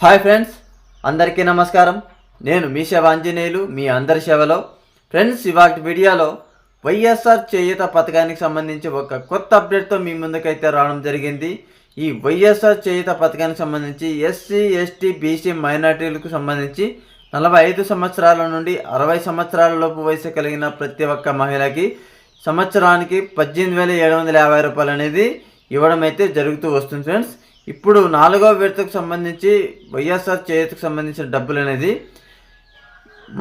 Hi friends అందరికీ నమస్కారం. నేను మీ సేవ ఆంజనేయులు మీ అందరి సేవలో ఫ్రెండ్స్ ఇవాటి వీడియోలో వైఎస్ఆర్ చేయూత పథకానికి సంబంధించి ఒక కొత్త అప్డేట్తో మీ ముందుకైతే రావడం జరిగింది. ఈ వైఎస్ఆర్ చేయూత పథకానికి సంబంధించి ఎస్సీ ఎస్టీ బీసీ మైనార్టీలకు సంబంధించి నలభై ఐదు సంవత్సరాల నుండి అరవై సంవత్సరాల లోపు వయసు కలిగిన ప్రతి ఒక్క మహిళకి సంవత్సరానికి పద్దెనిమిది వేల ఏడు వందల యాభై రూపాయలు అనేది ఇవ్వడం అయితే జరుగుతూ వస్తుంది ఫ్రెండ్స్. ఇప్పుడు నాలుగో విడతకు సంబంధించి వైఎస్ఆర్ చేతికి సంబంధించిన డబ్బులు అనేది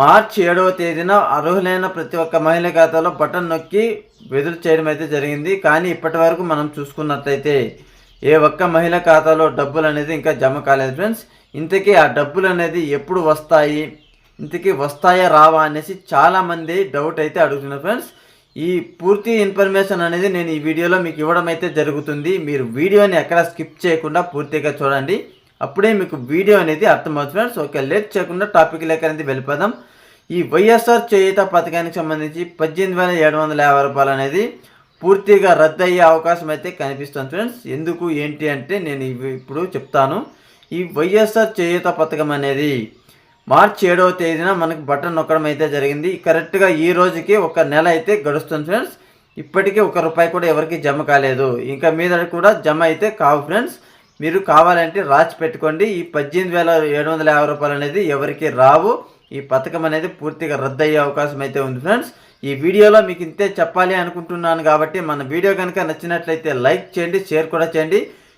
మార్చి ఏడవ తేదీన అర్హులైన ప్రతి ఒక్క మహిళ ఖాతాలో బటన్ నొక్కి విడుదల చేయడం అయితే జరిగింది. కానీ ఇప్పటి వరకు మనం చూసుకున్నట్లయితే ఏ ఒక్క మహిళ ఖాతాలో డబ్బులు అనేది ఇంకా జమ కాలేదు ఫ్రెండ్స్. ఇంతకీ ఆ డబ్బులు అనేది ఎప్పుడు వస్తాయి? ఇంతకీ వస్తాయా రావా అనేసి చాలామంది డౌట్ అయితే అడుగుతున్నారు ఫ్రెండ్స్. ఈ పూర్తి ఇన్ఫర్మేషన్ అనేది నేను ఈ వీడియోలో మీకు ఇవ్వడం అయితే జరుగుతుంది. మీరు వీడియోని ఎక్కడ స్కిప్ చేయకుండా పూర్తిగా చూడండి. అప్పుడే మీకు వీడియో అనేది అర్థమవుతుంది ఫ్రెండ్స్. ఓకే లేట్ చేయకుండా టాపిక్ లేక అనేది వెళ్ళిపోదాం. ఈ వైఎస్ఆర్ చేయుత పథకానికి సంబంధించి పద్దెనిమిది వేల ఏడు వందల యాభై రూపాయలు అనేది పూర్తిగా రద్దు అయ్యే అవకాశం అయితే కనిపిస్తుంది ఫ్రెండ్స్. ఎందుకు ఏంటి అంటే నేను ఇవి ఇప్పుడు చెప్తాను. ఈ వైఎస్ఆర్ చేయూత పథకం అనేది మార్చి ఏడవ తేదీన మనకు బటన్ నొక్కడం అయితే జరిగింది. కరెక్ట్గా ఈ రోజుకి ఒక నెల అయితే గడుస్తుంది ఫ్రెండ్స్. ఇప్పటికీ ఒక రూపాయి కూడా ఎవరికి జమ కాలేదు. ఇంకా మీద కూడా జమ అయితే కావు ఫ్రెండ్స్. మీరు కావాలంటే రాసి పెట్టుకోండి. ఈ పద్దెనిమిది వేల ఏడు వందల యాభై రూపాయలు అనేది ఎవరికి రావు. ఈ పథకం అనేది పూర్తిగా రద్దు అయ్యే అవకాశం అయితే ఉంది ఫ్రెండ్స్. ఈ వీడియోలో మీకు ఇంతే చెప్పాలి అనుకుంటున్నాను కాబట్టి మన వీడియో కనుక నచ్చినట్లయితే లైక్ చేయండి షేర్ కూడా చేయండి.